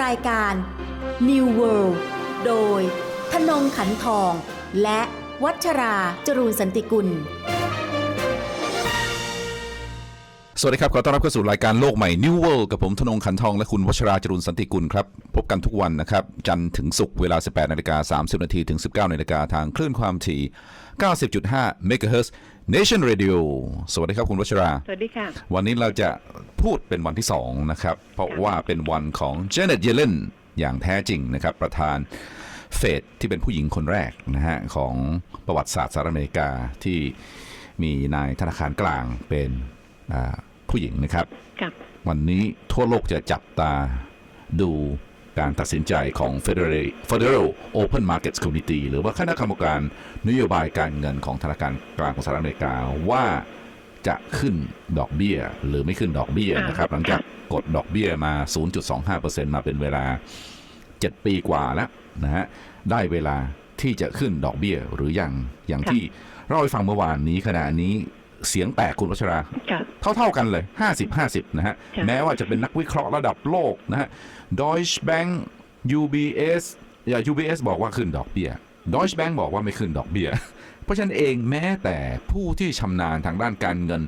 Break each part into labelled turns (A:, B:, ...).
A: รายการ New World โดยธนงขันทอง และวัชราจรูนสันติกุล
B: สวัสดีครับ ขอต้อนรับเข้าสู่รายการโลกใหม่ New World กับผมธนงขันทองและคุณวัชราจรุนสันติกุลครับ พบกันทุกวันนะครับ จันทร์ถึงศุกร์เวลา 18นาฬิกา30นาทีถึง 19นาฬิกาทางคลื่นความถี่ 90.5 MHz Nation Radio สวัสดีครับคุณวัชรา
C: สวัสดีค่ะ
B: วันนี้เราจะพูดเป็นวันที่2นะครับ เพราะว่าเป็นวันของ Janet Yellen อย่างแท้จริงนะครับ ประธานเฟดที่เป็นผู้หญิงคนแรกนะฮะของประวัติศาสตร์สหรัฐอเมริกาที่มีนายธนาคารกลางเป็นอ่าผู้หญิงนะครับ
C: ค่ะ
B: วันนี้ทั่วโลกจะจับตาดู การตัดสินใจของ Federal Federal Open Markets Committee หรือว่าคณะกรรมการนโยบายการเงินของธนาคารกลางของสหรัฐอเมริกาว่าจะขึ้นดอกเบี้ยหรือไม่ขึ้นดอกเบี้ยนะครับ หลังจากกดดอกเบี้ยมา 0.25%มาเป็นเวลา 7 ปีกว่าแล้วนะฮะได้เวลาที่จะขึ้นดอกเบี้ยหรือยังอย่างที่เราไปฟังเมื่อวานนี้ขณะนี้ เสียงแตกคุณวัชรา
C: ค่ะ
B: เท่า ๆกันเลย 50 50 นะฮะ
C: ค่ะ
B: แม้ว่าจะเป็นนักวิเคราะห์ระดับโลกนะฮะ Deutsche Bank UBS อย่า UBS บอกว่าขึ้นดอกเบี้ย Deutsche Bank บอกว่าไม่ขึ้นดอกเบี้ย เพราะฉะนั้นเองแม้แต่ผู้ที่ชำนาญทางด้านการเงิน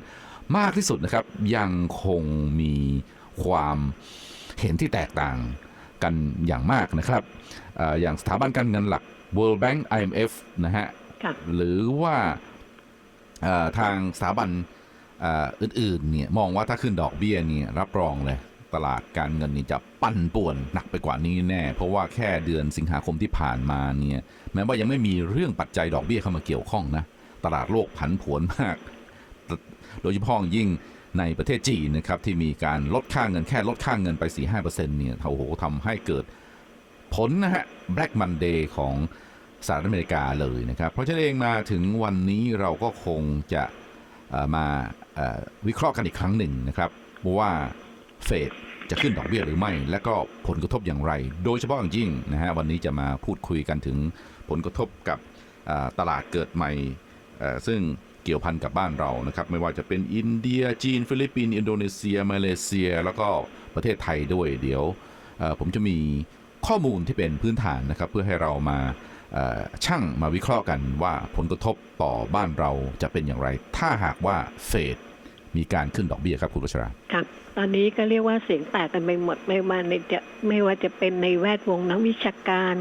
B: มากที่สุดนะครับ ยังคงมีความเห็นที่แตกต่างกันอย่างมากนะครับเอ่ออย่างสถาบันการเงินหลัก World Bank IMF นะฮะ
C: ค่ะ
B: หรือว่าเอ่อ ทางสถาบันอื่นๆเนี่ยมองว่าถ้าขึ้นดอกเบี้ยเนี่ยรับรองเลยตลาดการเงินนี่จะปั่นป่วนหนักไปกว่านี้แน่ เพราะว่าแค่เดือนสิงหาคมที่ผ่านมาเนี่ยแม้ว่ายังไม่มีเรื่องปัจจัยดอกเบี้ยเข้ามาเกี่ยวข้องนะตลาดโลกผันผวนมาก โดยเฉพาะยิ่งในประเทศจีนนะครับที่มีการลดค่าเงินแค่ลดค่าเงินไป 4-5%เนี่ยโอ้โหทำให้เกิดผลนะฮะ Black Monday ของ สหรัฐอเมริกาเลยนะครับ เพราะฉะนั้นเองมาถึงวันนี้เราก็คงจะมาวิเคราะห์กันอีกครั้งหนึ่งนะครับว่าเฟดจะขึ้นดอกเบี้ยหรือไม่ และก็ผลกระทบอย่างไร โดยเฉพาะอย่างยิ่งนะฮะวันนี้จะมาพูดคุยกันถึงผลกระทบกับตลาดเกิดใหม่ ซึ่งเกี่ยวพันกับบ้านเรานะครับไม่ว่าจะเป็นอินเดียจีน ฟิลิปปินส์อินโดนีเซีย มาเลเซีย แล้วก็ประเทศไทยด้วยเดี๋ยวผมจะมีข้อมูลที่เป็นพื้นฐานนะครับเพื่อให้เรามา ช่างมาวิเคราะห์กันว่าผลกระทบต่อบ้านเราจะเป็นอย่างไร ถ้าหากว่าเฟดมีการขึ้นดอกเบี้ยครับคุณวัชรา
C: ค่ะตอนนี้ก็เรียกว่าเสียงแตกกันไปหมดไม่ว่าในจะไม่ว่าจะเป็นในแวดวงนักวิชาการ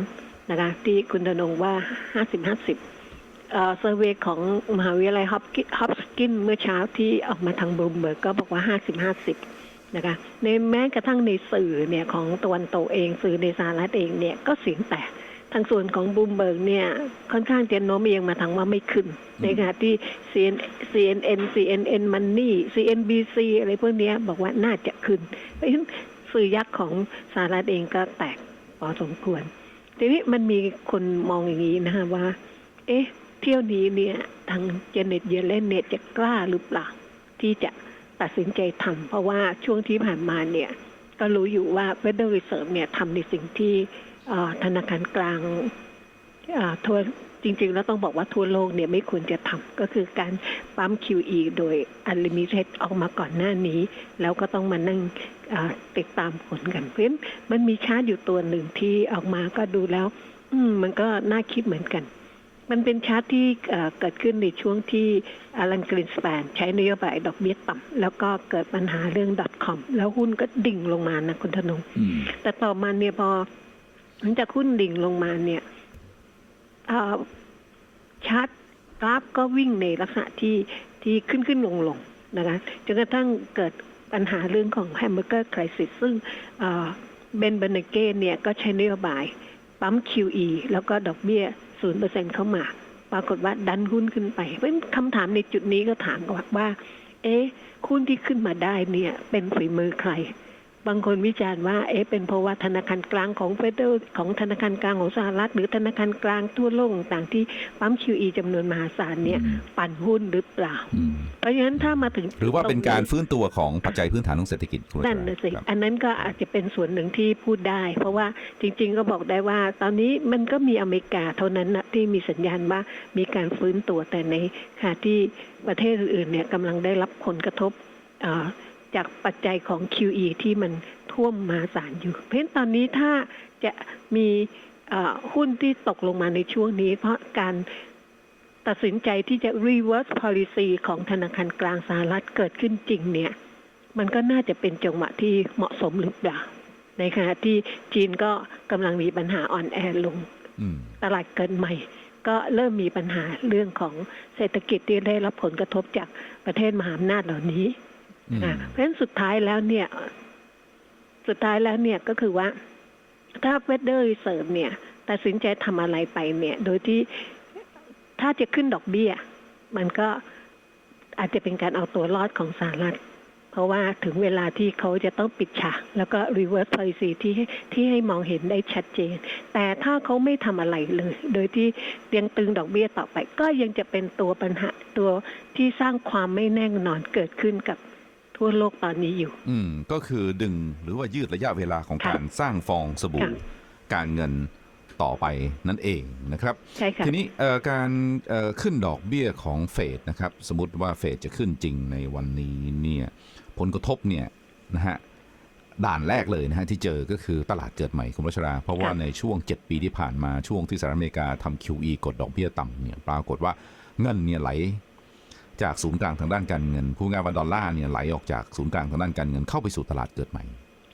C: นะคะที่คุณธนงว่า 50 50เอ่อเซอร์เวยของมหาวิทยาลัยฮอปกินฮอปกินเมื่อเช้าที่ออกมาทางบลูมเบิร์กก็บอกว่า 50 50 นะคะในแม้กระทั่งในสื่อเนี่ยของตะวันตกเองสื่อในสหรัฐเองเนี่ยก็เสียงแตก ทางส่วนของบูมเบิร์กเนี่ยค่อนข้างจะโน้มเอียงมาทางว่าไม่ขึ้นในขณะที่ CN CNN CNN Money CNBC อะไรพวกเนี้ยบอกว่าน่าจะขึ้นเพราะฉะนั้นสื่อยักษ์ของสหรัฐเองก็แตกพอสมควร ทีนี้มันมีคนมองอย่างนี้นะคะว่า เอ๊ะ เที่ยวนี้เนี่ยทางเจเน็ตเยเลนเนี่ยจะกล้าหรือเปล่าที่จะตัดสินใจทำเพราะว่าช่วงที่ผ่านมาเนี่ย ก็รู้อยู่ว่า Federal Reserve เนี่ยทำในสิ่งที่เอ่อ ธนาคารกลางเอ่อทั่วจริง ๆ แล้วต้องบอกว่าทั่วโลกเนี่ยไม่ควรจะทำก็คือการปั๊ม QE โดย Unlimited ออกมาก่อนหน้านี้ แล้วก็ต้องมานั่งเอ่อติดตามผลกันเพราะฉะนั้นมันมีชาร์ตอยู่ตัวหนึ่งที่ออกมาก็ดูแล้ว อืมมันก็น่าคิดเหมือนกัน มันเป็นชาร์ตที่เอ่อเกิดขึ้นในช่วงที่อารันกรินสแปนใช้นโยบายดอกเบี้ยต่ำแล้วก็เกิดปัญหาเรื่อง .com แล้วหุ้นก็ดิ่งลงมานะคุณธนง
B: อืม
C: แต่ต่อมาเนี่ยพอ หลังจากหุ้นดิ่งลงมาเนี่ยชาร์ตกราฟก็วิ่งในลักษณะที่ที่ขึ้นขึ้นลงลงนะคะจนกระทั่งเกิดปัญหาเรื่องของแฮมเบอร์เกอร์คริสิสซึ่งเบนเบเนเกนเนี่ยก็ใช้นโยบายปั๊ม QE แล้วก็ดอกเบี้ย 0%เข้ามา ปรากฏว่าดันหุ้นขึ้นไป เพราะฉะนั้นคำถามในจุดนี้ก็ถามกว่า เอ๊ะหุ้นที่ขึ้นมาได้เนี่ย เป็นฝีมือใคร บางคนวิจารณ์ว่าเอ๊ะเป็นเพราะว่าธนาคารกลางของเฟดเดอร์ของธนาคารกลางของสหรัฐ หรือธนาคารกลางทั่วโลกต่างๆที่ปั๊ม QE จำนวนมหาศาลเนี่ย
B: อืม
C: ปั่นหุ้นหรือเปล่า
B: อืม
C: เพราะฉะนั้นถ้ามาถึง
B: หรือว่าเป็นการ
C: ตง
B: ฟื้นตัวของปัจจัยพื้นฐานของเศรษฐกิจคุณวัชรา
C: นั่นนะสิ
B: ครับ
C: อันนั้นก็อาจจะเป็นส่วนหนึ่งที่พูดได้ เพราะว่าจริง ๆ ก็บอกได้ว่า ตอนนี้มันก็มีอเมริกาเท่านั้นนะที่มีสัญญาณว่ามีการฟื้นตัวแต่ในขณะที่ประเทศอื่นๆเนี่ยกำลังได้รับผลกระทบเอ่อ จากปัจจัยของ QE ที่มันท่วมมหาศาลอยู่ เพราะฉะนั้นตอนนี้ถ้าจะมีเอ่อหุ้นที่ตกลงมาในช่วงนี้ เพราะการตัดสินใจที่จะ reverse policy ของธนาคารกลางสหรัฐเกิดขึ้นจริงเนี่ย มันก็น่าจะเป็นจังหวะที่เหมาะสมหรือเปล่า ในขณะที่จีนก็กำลังมีปัญหาอ่อนแอลง
B: อืม
C: ตลาดเกินใหม่ ก็เริ่มมีปัญหาเรื่องของเศรษฐกิจที่ได้รับผลกระทบจากประเทศมหาอำนาจเหล่านี้
B: อืม
C: นะ เพราะฉะนั้นสุดท้ายแล้วเนี่ย สุดท้ายแล้วเนี่ยก็คือว่า ถ้าเฟดเดอร์รีเซิร์ฟเนี่ยตัดสินใจทำอะไรไปเนี่ย โดยที่ถ้าจะขึ้นดอกเบี้ย มันก็อาจจะเป็นการเอาตัวรอดของสหรัฐ เพราะว่าถึงเวลาที่เขาจะต้องปิดฉากแล้วก็ reverse policy ที่ที่ให้มองเห็นได้ชัดเจน แต่ถ้าเขาไม่ทำอะไรเลย โดยที่เตียงตึงดอกเบี้ยต่อไป ก็ยังจะเป็นตัวปัญหาตัวที่สร้างความไม่แน่นอนเกิดขึ้นกับ ทั่วโลกตอนนี้อยู่
B: อืมก็คือดึงหรือว่ายืดระยะเวลาของ
C: ค่ะ
B: การสร้างฟองสบู่
C: ค่ะ
B: การเงินต่อไปนั่นเองนะครับ
C: ใช่ค่ะ
B: ทีนี้เอ่อการเอ่อขึ้นดอกเบี้ยของเฟดนะครับ สมมติว่าเฟดจะขึ้นจริงในวันนี้เนี่ยผลกระทบเนี่ยนะฮะด่านแรกเลยนะฮะที่เจอก็คือตลาดเกิดใหม่คุณรัชรา เพราะว่า
C: ค่ะ
B: ในช่วง 7 ปีที่ผ่านมาช่วงที่สหรัฐอเมริกาทำ QE กดดอกเบี้ยต่ำเนี่ยปรากฏว่าเงินเนี่ยไหล จากศูนย์กลางทางด้านการเงินผู้งานว่าดอลลาร์เนี่ยไหลออกจากศูนย์กลางทางด้านการเงินเข้าไปสู่ตลาดเกิดใหม่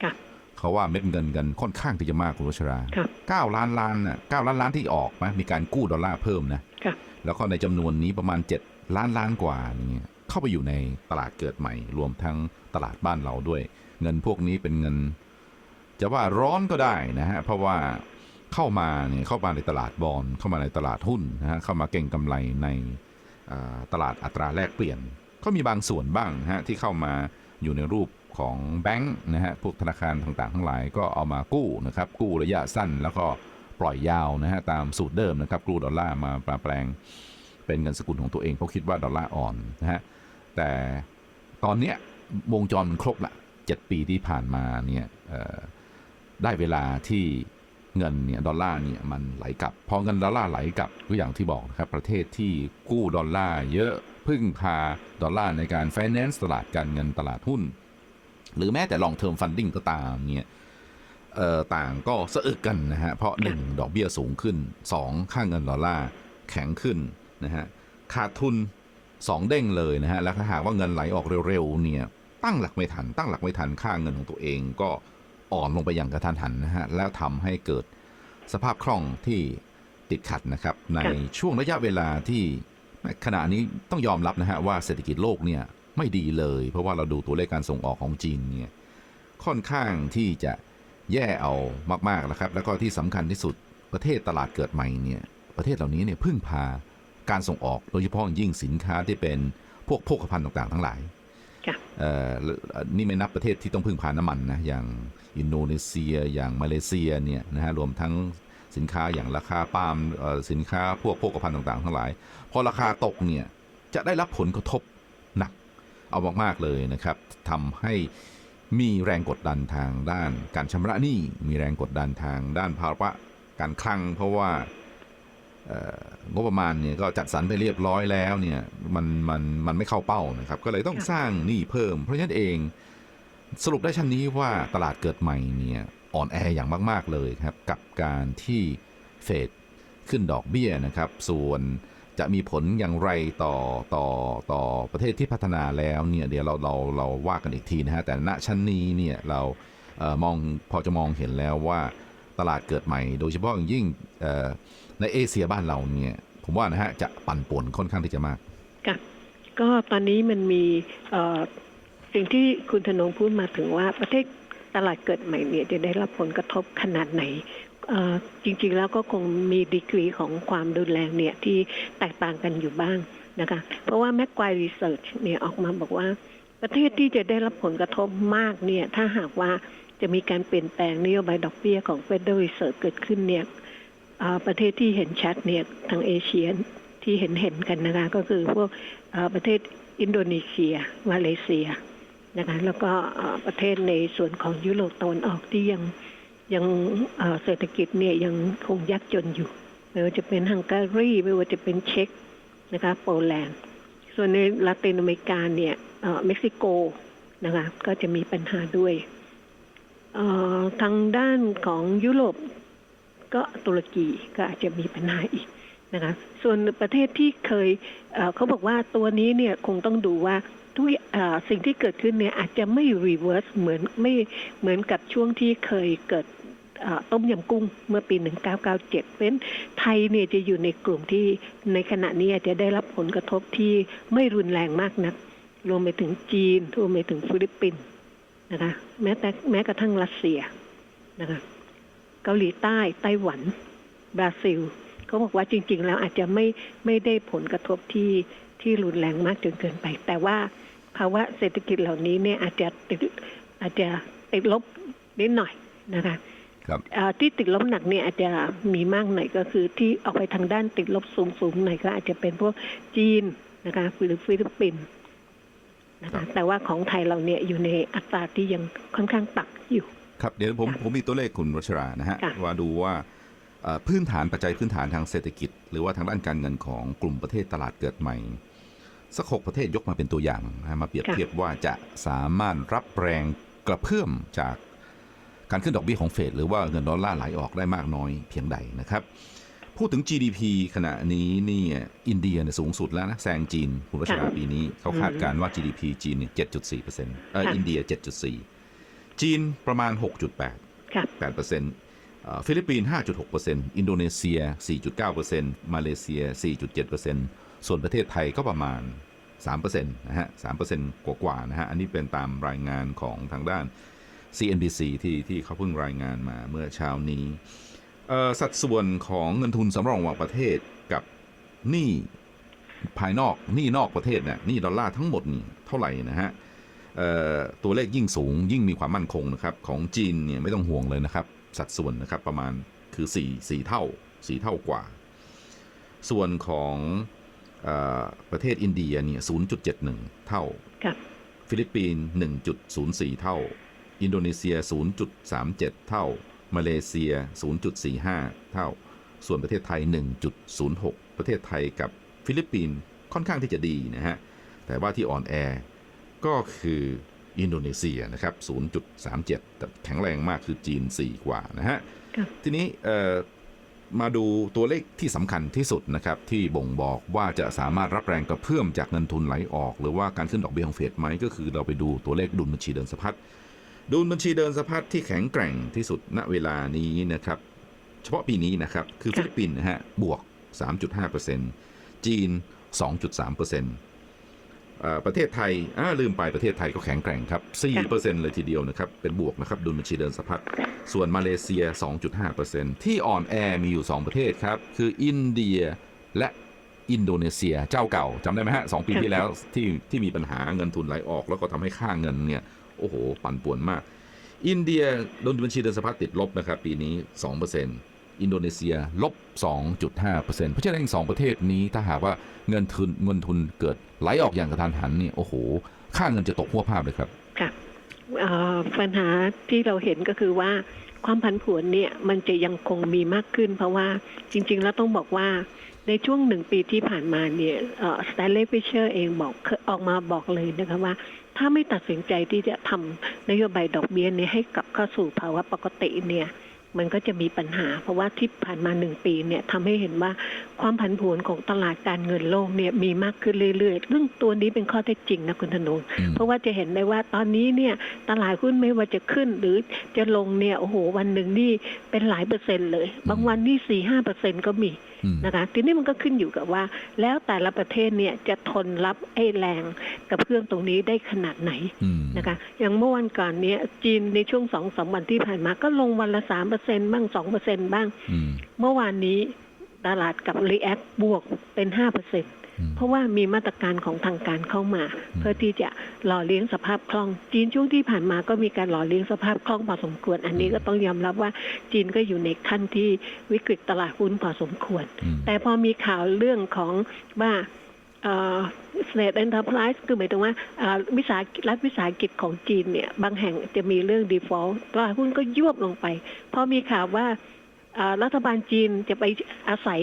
C: ค่ะ
B: เขาว่าเม็ดเงินกันค่อนข้างที่จะมากคุณรัชรา
C: ครับ
B: เก้าล้านล้านน่ะเก้าล้านล้านที่ออกนะมีการกู้ดอลลาร์เพิ่มนะ
C: ค่ะ
B: แล้วก็ในจำนวนนี้ประมาณ 7 ล้านล้านกว่าเนี่ยเข้าไปอยู่ในตลาดเกิดใหม่ รวมทั้งตลาดบ้านเราด้วย เงินพวกนี้เป็นเงิน จะว่าร้อนก็ได้นะฮะเพราะว่าเข้ามาเนี่ยเข้ามาในตลาดบอลเข้ามาในตลาดหุ้นนะฮะเข้ามาเก่งกำไรในอ่า ตลาดอัตราแลกเปลี่ยน ก็มีบางส่วนบ้างฮะที่เข้ามาอยู่ในรูปของแบงค์นะฮะพวกธนาคารต่างๆ ทั้งหลายก็เอามากู้นะครับกู้ระยะสั้นแล้วก็ปล่อยยาวนะฮะตามสูตรเดิมนะครับกู้ดอลลาร์มาแปลง เป็นเงินสกุลของตัวเองเพราะคิดว่าดอลลาร์อ่อนนะฮะแต่ตอนเนี้ยวงจรมันครบละเจ็ดปีที่ผ่านมาเนี่ยได้เวลาที่ เงินเนี่ยดอลลาร์เนี่ยมันไหลกลับพอเงินดอลลาร์ไหลกลับก็อย่างที่บอกนะครับประเทศที่กู้ดอลลาร์เยอะพึ่งพาดอลลาร์ในการ finance ตลาดการเงินตลาดหุ้น หรือแม้แต่ long term funding ก็ตามเนี่ยต่างก็สะอึกกันนะฮะเพราะหนึ่งดอกเบี้ยสูงขึ้นสองค่าเงินดอลลาร์แข็งขึ้นนะฮะขาดทุนสองเด้งเลยนะฮะแล้วถ้าหากว่าเงินไหลออกเร็วๆเนี่ยตั้งหลักไม่ทัน ตั้งหลักไม่ทันค่าเงินของตัวเองก็ อ่อนลงไปอย่างกระทันหันนะฮะแล้วทำให้เกิดสภาพคล่องที่ติดขัดนะครับ ในช่วงระยะเวลาที่ขณะนี้ต้องยอมรับนะฮะว่าเศรษฐกิจโลกเนี่ยไม่ดีเลย เพราะว่าเราดูตัวเลขการส่งออกของจีนเนี่ยค่อนข้างที่จะแย่เอามากๆนะครับ แล้วก็ที่สำคัญที่สุดประเทศตลาดเกิดใหม่เนี่ยประเทศเหล่านี้เนี่ยพึ่งพาการส่งออกโดยเฉพาะยิ่งสินค้าที่เป็นพวกโภคภัณฑ์ต่างๆ ทั้งหลาย นี่ไม่นับประเทศที่ต้องพึ่งพาน้ำมันนะอย่างอินโดนีเซียอย่างมาเลเซียเนี่ยนะฮะรวมทั้งสินค้าอย่างราคาปาล์มสินค้าพวกโภคภัณฑ์ต่างๆ ทั้งหลาย พอราคาตกเนี่ยจะได้รับผลกระทบหนักเอามากๆเลยนะครับทำให้มีแรงกดดันทางด้านการชำระหนี้มีแรงกดดันทางด้านภาวะการคลัง เพราะว่า งบประมาณเนี่ยก็จัดสรรไปเรียบร้อยแล้วเนี่ยมันมันมันไม่เข้าเป้านะครับ ก็เลยต้อง
C: ค่ะ
B: สร้างหนี้เพิ่ม เพราะฉะนั้นเองสรุปได้ชั้นนี้ว่าตลาดเกิดใหม่เนี่ยอ่อนแออย่างมากๆเลยครับ กับการที่เฟดขึ้นดอกเบี้ยนะครับ ส่วนจะมีผลอย่างไรต่อต่อต่อประเทศที่พัฒนาแล้วเนี่ยเดี๋ยวเราเราเราว่ากันอีกทีนะฮะแต่ณชั้นนี้เนี่ยเราเออมองพอจะมองเห็นแล้วว่าตลาดเกิดใหม่ โดยเฉพาะอย่างยิ่งเอ่อ ในเอเชียบ้านเราเนี่ย ผมว่านะฮะจะปั่นป่วนค่อนข้างที่จะมาก
C: ค่ะก็ตอนนี้มันมีสิ่งที่คุณธนงพูดมาถึงว่าประเทศตลาดเกิดใหม่เนี่ยจะได้รับผลกระทบขนาดไหนจริงๆแล้วก็คงมีดีกรีของความรุนแรงเนี่ยที่แตกต่างกันอยู่บ้างนะคะ เพราะว่าแม g ควายรีเสิร์ชเนี่ยออกมาบอกว่า ประเทศที่จะได้รับผลกระทบมากเนี่ยถ้าหากว่าจะมีการเปลี่ยนแปลงนโยบายดอกเบี้ยของ Federal Reserve เกิดขึ้นเนี่ย ประเทศที่เห็นชัดเนี่ยทางเอเชียที่เห็นเห็นกันนะคะก็คือพวกประเทศอินโดนีเซีย มาเลเซียนะคะแล้วก็ประเทศในส่วนของยุโรปตะวันออกที่ยังยังเศรษฐกิจเนี่ยยังคงยากจนอยู่ไม่ว่าจะเป็นฮังการีไม่ว่าจะเป็นเช็กนะคะโปแลนด์ ส่วนในลาตินอเมริกาเนี่ยเม็กซิโกนะคะก็จะมีปัญหาด้วยทางด้านของยุโรป ก็ตุรกีก็อาจจะมีปัญหาอีกนะคะส่วนประเทศที่เคยเขาบอกว่าตัวนี้เนี่ยคงต้องดูว่าทุกสิ่งที่เกิดขึ้นเนี่ยอาจจะไม่รีเวิร์สเหมือนไม่เหมือนกับช่วงที่เคยเกิดต้มยำกุ้งเมื่อปี 1997เพราะฉะนั้นไทยเนี่ยจะอยู่ในกลุ่มที่ในขณะนี้อาจจะได้รับผลกระทบที่ไม่รุนแรงมากนัก รวมไปถึงจีนรวมไปถึงฟิลิปปินส์นะคะ แม้แต่แม้กระทั่งรัสเซียนะคะ เกาหลีใต้ไต้หวัน บราซิลเขาบอกว่าจริง ๆ แล้วอาจจะไม่ไม่ได้ผลกระทบที่ที่รุนแรงมากจนเกินไป แต่ว่าภาวะเศรษฐกิจเหล่านี้เนี่ยอาจจะติดอาจจะติดลบนิดหน่อยนะคะ
B: ครับ
C: เอ่อที่ติดลบหนักเนี่ยอาจจะมีมากหน่อยก็คือที่ออกไปทางด้านติดลบสูงสูงๆหน่อยก็อาจจะเป็นพวกจีนนะคะหรือฟิลิปปินส์นะ
B: ครั
C: คะ
B: บ
C: แต่ว่าของไทยเราเนี่ยอยู่ในอัตราที่ยังค่อนข้างต่ำอยู่
B: ครับเดี๋ยวผม
C: ค่ะ
B: ผมมีตัวเลขคุณรัชรานะฮะ
C: ค่ะ
B: ว่าดูว่าเอ่อพื้นฐานปัจจัยพื้นฐานทางเศรษฐกิจ หรือว่าทางด้านการเงินของกลุ่มประเทศตลาดเกิดใหม่ สักหกประเทศยกมาเป็นตัวอย่างนะมาเปรียบเทียบว่าจะสามารถรับแรงกระเพื่อมจากการขึ้นดอกเบี้ยของเฟดหรือว่าเงินดอลลาร์ไหลออกได้มากน้อยเพียงใดนะครับพูดถึง GDP ขณะนี้นี่อินเดียเนี่ยสูงสุดแล้วนะแซงจีนคุณรัชรา
C: ค่ะ
B: ปีนี้เขาคาดการณ์ว่า GDP จีนเนี่ย7.4เปอร์เซ็นต์เออ
C: ค่ะ
B: อินเดีย 7.4 จีนประมาณ 6.8
C: ค่ะ
B: 8%เอ่อฟิลิปปินส์5.6%อินโดนีเซีย 4.9%มาเลเซีย 4.7%ส่วนประเทศไทยก็ประมาณ3%นะฮะ3%กว่าๆนะฮะ อันนี้เป็นตามรายงานของทางด้าน CNBC ที่ที่เขาเพิ่งรายงานมาเมื่อเช้านี้เอ่อสัดส่วนของเงินทุนสำรองระหว่างประเทศกับหนี้ภายนอกหนี้นอกประเทศเนี่ยหนี้ดอลลาร์ทั้งหมดนี่เท่าไหร่นะฮะเอ่อ ตัวเลขยิ่งสูงยิ่งมีความมั่นคงนะครับของจีนเนี่ยไม่ต้องห่วงเลยนะครับ สัดส่วนนะครับประมาณคือ 4 4 เท่า 4 เท่ากว่า ส่วนของเออประเทศอินเดียเนี่ย0.71 เท่า
C: ค่ะ
B: ฟิลิปปินส์1.04 เท่า อินโดนีเซีย 0.37 เท่า มาเลเซีย 0.45 เท่า ส่วนประเทศไทย 1.06 ประเทศไทยกับฟิลิปปินส์ค่อนข้างที่จะดีนะฮะ แต่ว่าที่อ่อนแอ ก็คืออินโดนีเซียนะครับ 0.37 แต่แข็งแรงมากคือจีน 4 กว่านะฮะ
C: ครับ
B: ทีนี้เอ่อมาดูตัวเลขที่สำคัญที่สุดนะครับ ที่บ่งบอกว่าจะสามารถรับแรงกระเพื่อมจากเงินทุนไหลออก หรือว่าการขึ้นดอกเบี้ยของเฟดไหมก็คือเราไปดูตัวเลขดุลบัญชีเดินสะพัดดุลบัญชีเดินสะพัดที่แข็งแกร่งที่สุดณเวลานี้นะครับ เฉพาะปีนี้นะครับ คือ
C: ค่ะ
B: ฟิลิปปินส์นะฮะบวก 3.5%จีน 2.3%เอ่อ ประเทศไทยอ่าลืมไปประเทศไทยก็แข็งแกร่งครับ 4%เลยทีเดียวนะครับ เป็นบวกนะครับ ดุลบัญชีเดินสะพัด ส่วนมาเลเซีย 2.5%ที่อ่อนแอมีอยู่ 2 ประเทศครับ คืออินเดียและอินโดนีเซียเจ้าเก่าจำได้ไหมฮะสองปีที่แล้วที่ที่มีปัญหาเงินทุนไหลออก แล้วก็ทำให้ค่าเงินเนี่ยโอ้โห ปั่นป่วนมาก อินเดียโดนบัญชีเดินสะพัดติดลบนะครับปีนี้ 2% อินโดนีเซียลบ 2.5%เพราะฉะนั้นสองประเทศนี้ถ้าหากว่าเงินทุนเงินทุนเกิดไหลออกอย่างกระทันหันเนี่ยโอ้โห ค่าเงินจะตกหัวภาพเลยครับ
C: ค่ะปัญหาที่เราเห็นก็คือว่าความผันผวนเนี่ยมันจะยังคงมีมากขึ้น เพราะว่าจริง ๆ แล้วต้องบอกว่าในช่วงหนึ่งปีที่ผ่านมาเนี่ยสแตนเลย์ฟิเชอร์เองบอกออกมาบอกเลยนะคะว่า ถ้าไม่ตัดสินใจที่จะทำนโยบายดอกเบี้ยเนี่ยให้กลับเข้าสู่ภาวะปกติเนี่ย มันก็จะมีปัญหา เพราะว่าที่ผ่านมาหนึ่งปีเนี่ยทำให้เห็นว่าความผันผวนของตลาดการเงินโลกเนี่ยมีมากขึ้นเรื่อยๆ ซึ่งตัวนี้เป็นข้อเท็จจริงนะคุณธนง
B: อืม
C: เพราะว่าจะเห็นได้ว่าตอนนี้เนี่ยตลาดหุ้นไม่ว่าจะขึ้นหรือจะลงเนี่ยโอ้โหวันหนึ่งนี่เป็นหลายเปอร์เซ็นต์เลย บางวันนี่สี่ห้าเปอร์เซ็นก็มี
B: อืม
C: นะคะทีนี้มันก็ขึ้นอยู่กับว่า แล้วแต่ละประเทศเนี่ยจะทนรับไอ้แรงกับเพื่องตรงนี้ได้ขนาดไหน
B: อืม
C: นะคะอย่างเมื่อวันก่อนเนี้ยจีนในช่วงสองสามวันที่ผ่านมาก็ลงวันละสามเปอร์เซ็นบ้างสองเปอร์เซ็นบ้าง
B: อืม
C: เมื่อวานนี้ตลาดกับรีแอคบวกเป็นห้าเปอร์เซ็น
B: อืม
C: เพราะว่ามีมาตรการของทางการเข้ามา เพื่อที่จะหล่อเลี้ยงสภาพคล่อง จีนช่วงที่ผ่านมาก็มีการหล่อเลี้ยงสภาพคล่องพอสมควร อันนี้ก็ต้องยอมรับว่าจีนก็อยู่ในขั้นที่วิกฤตตลาดหุ้นพอสมควร
B: อืม
C: แต่พอมีข่าวเรื่องของว่า เอ่อ State Enterprise คือหมายถึงว่าเอ่อวิสาหกิจรัฐวิสาหกิจของจีนเนี่ย บางแห่งจะมีเรื่อง default ตลาดหุ้นก็ยวบลงไป พอมีข่าวว่าเอ่อรัฐบาลจีนจะไปอาศัย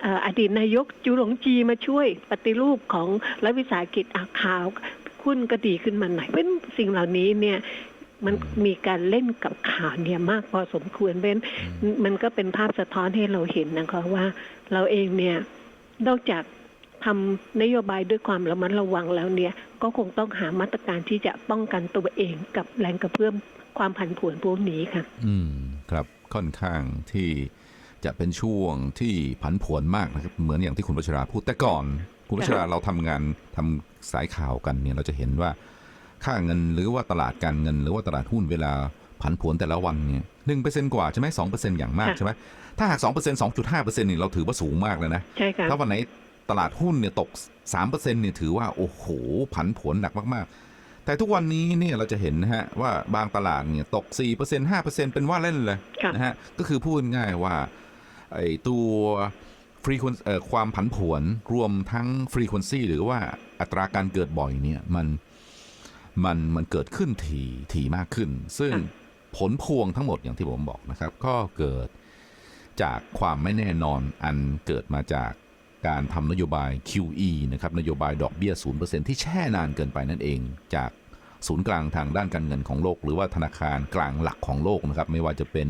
C: เอ่ออดีตนายกจูหลงจีมาช่วยปฏิรูปของรัฐวิสาหกิจอะข่าวหุ้นก็ดีขึ้นมาหน่อยเพราะฉะนั้นสิ่งเหล่านี้เนี่ยมัน
B: อืม
C: มีการเล่นกับข่าวเนี่ยมากพอสมควรเพราะฉะนั้นมันก็เป็นภาพสะท้อนให้เราเห็นนะคะว่าเราเองเนี่ยนอกจาก ทำนโยบายด้วยความระมัดระวังแล้วเนี่ย ก็คงต้องหามาตรการที่จะป้องกันตัวเองกับแรงกระเพื่อมความผันผวนพวกนี้ค่ะ
B: อืมครับค่อนข้างที่จะเป็นช่วงที่ผันผวนมากนะครับเหมือนอย่างที่คุณวัชราพูดแต่ก่อน คุณวัชราเราทำงานทำสายข่าวกันเนี่ยเราจะเห็นว่า ค่าเงินหรือว่าตลาดการเงิน หรือว่าตลาดหุ้นเวลาผันผวนแต่ละวันเนี่ยหนึ่งเปอร์เซ็นกว่าใช่ไหมสองเปอร์เซ็นอย่างมาก
C: ค่ะ
B: ใช่ไหมถ้าหากสองเปอร์เซ็นสองจุดห้าเปอร์เซ็นนี่เราถือว่าสูงมากเลยนะ
C: ใช่ค่ะ
B: ถ้าวันไหน ตลาดหุ้นเนี่ยตกสามเปอร์เซ็นเนี่ยถือว่า โอ้โห ผันผวนหนักมาก ๆ แต่ทุกวันนี้เนี่ยเราจะเห็นนะฮะ ว่าบางตลาดเนี่ยตก 4% 5%เป็นว่าเล่นเลย
C: ค่ะ
B: นะฮะ ก็คือพูดง่ายว่าไอ้ตัวฟรีควนเอ่อความผันผวนรวมทั้งฟรีควนซีหรือว่าอัตราการเกิดบ่อยเนี่ยมันมันมันเกิดขึ้นถี่ถี่มากขึ้น ซึ่ง
C: ค่ะ
B: ผลพวงทั้งหมดอย่างที่ผมบอกนะครับ ก็เกิดจากความไม่แน่นอนอันเกิดมาจาก การทำนโยบาย QE นะครับนโยบายดอกเบี้ย 0%ที่แช่นานเกินไปนั่นเอง จากศูนย์กลางทางด้านการเงินของโลก หรือว่าธนาคารกลางหลักของโลกนะครับ ไม่ว่าจะเป็น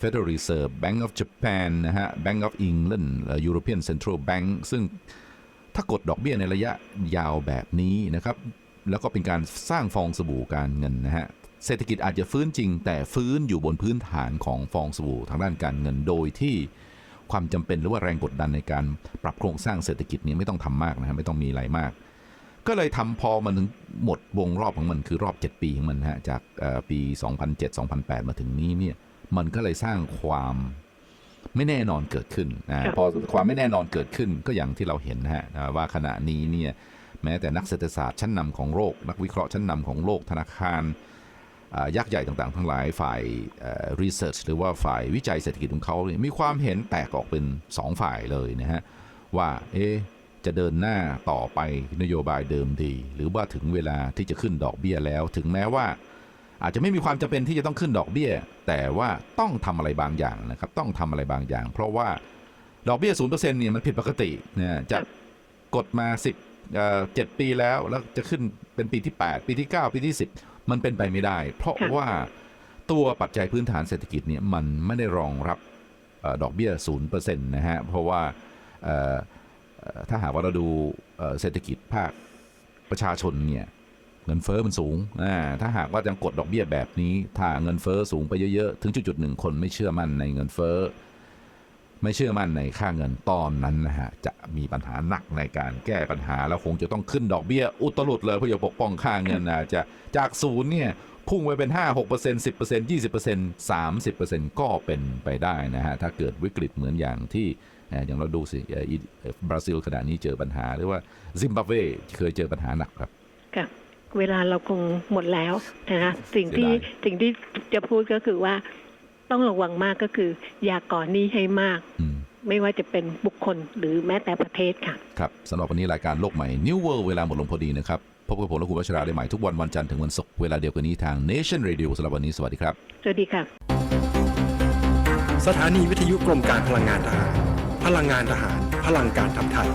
B: Federal Reserve Bank of Japan นะฮะ Bank of England European Central Bank ซึ่งถ้ากดดอกเบี้ยในระยะยาวแบบนี้นะครับ แล้วก็เป็นการสร้างฟองสบู่การเงินนะฮะเศรษฐกิจอาจจะฟื้นจริง แต่ฟื้นอยู่บนพื้นฐานของฟองสบู่ทางด้านการเงินโดยที่ ความจำเป็นหรือว่าแรงกดดันในการปรับโครงสร้างเศรษฐกิจเนี่ยไม่ต้องทำมากนะฮะไม่ต้องมีอะไรมาก ก็เลยทำพอมันถึงหมดวงรอบของมันคือรอบ 7 ปีของมันนะฮะจากเอ่อปี 2007-2008 มาถึงนี้เนี่ยมันก็เลยสร้างความไม่แน่นอนเกิดขึ้นนะพอความไม่แน่นอนเกิดขึ้นก็อย่างที่เราเห็นนะฮะว่าขณะนี้เนี่ยแม้แต่นักเศรษฐศาสตร์ชั้นนำของโลก นักวิเคราะห์ชั้นนำของโลกธนาคารอ่า ยักษ์ใหญ่ต่างๆ ทั้งหลายฝ่ายรีเสิร์ชหรือว่าฝ่ายวิจัยเศรษฐกิจของเขาเนี่ยมีความเห็นแตกออกเป็น 2 ฝ่ายเลยนะฮะ ว่าเอ๊จะเดินหน้าต่อไปนโยบายเดิมดี หรือว่าถึงเวลาที่จะขึ้นดอกเบี้ยแล้ว ถึงแม้ว่า อาจจะไม่มีความจำเป็นที่จะต้องขึ้นดอกเบี้ย แต่ว่าต้องทำอะไรบางอย่างนะครับ ต้องทำอะไรบางอย่าง เพราะว่าดอกเบี้ยศูนย์เปอร์เซ็นต์เนี่ยมันผิดปกตินะจะกดมาสิบเจ็ดปีแล้วแล้วจะขึ้นเป็นปีที่ 8 ปีที่ 9 ปีที่ 10 มันเป็นไปไม่ได้ เพราะว่าตัวปัจจัยพื้นฐานเศรษฐกิจเนี่ยมันไม่ได้รองรับอดอกเบี้ยศูนย์เปอร์เซ็นต์นะฮะ เพราะว่าถ้าหากว่าเราดูเศรษฐกิจภาคประชาชนเนี่ยเงินเฟอ้อมันสูง ถ้าหากว่ายังกดดอกเบี้ยแบบนี้ ถ้าเงินเฟอ้อสูงไปเยอะ ๆ ถึงจุดๆหนึ่งคนไม่เชื่อมั่นในเงินเฟอ้อ ไม่เชื่อมั่นในค่าเงินตอนนั้นนะฮะจะมีปัญหาหนักในการแก้ปัญหาแล้วคงจะต้องขึ้นดอกเบี้ย อุตลุดเลยเพื่อจะปกป้องค่าเงินนะจะจากศูนย์เนี่ยพุ่งไปเป็น 5 6 10 20 30 ก็เป็นไปได้นะฮะ ถ้าเกิดวิกฤตเหมือนอย่างที่เอ่ออย่างเราดูสิเอ่ออีเอ่อบราซิลขณะนี้เจอปัญหา หรือว่าซิมบับเวเคยเจอปัญหาหนักครับ
C: ค่ะเวลาเราคงหมดแล้วนะคะสิ่งที่
B: เสียดาย
C: สิ่งที่จะพูดก็คือว่า ต้องระวังมากก็คือ อย่าก่อนหนี้ให้มาก
B: อืม
C: ไม่ว่าจะเป็นบุคคลหรือแม้แต่ประเทศค่ะ
B: ครับสำหรับวันนี้รายการโลกใหม่ New World เวลาหมดลงพอดีนะครับ พบกับผมและคุณวัชราได้ใหม่ทุกวันวันจันทร์ถึงวันศุกร์เวลาเดียวกันนี้ทาง Nation Radio สำหรับวันนี้สวัสดีครับ
C: สวัสดีค่ะ
D: สถานีวิทยุกรมการพลังงานทหาร พลังงานทหาร พลังการทำไทย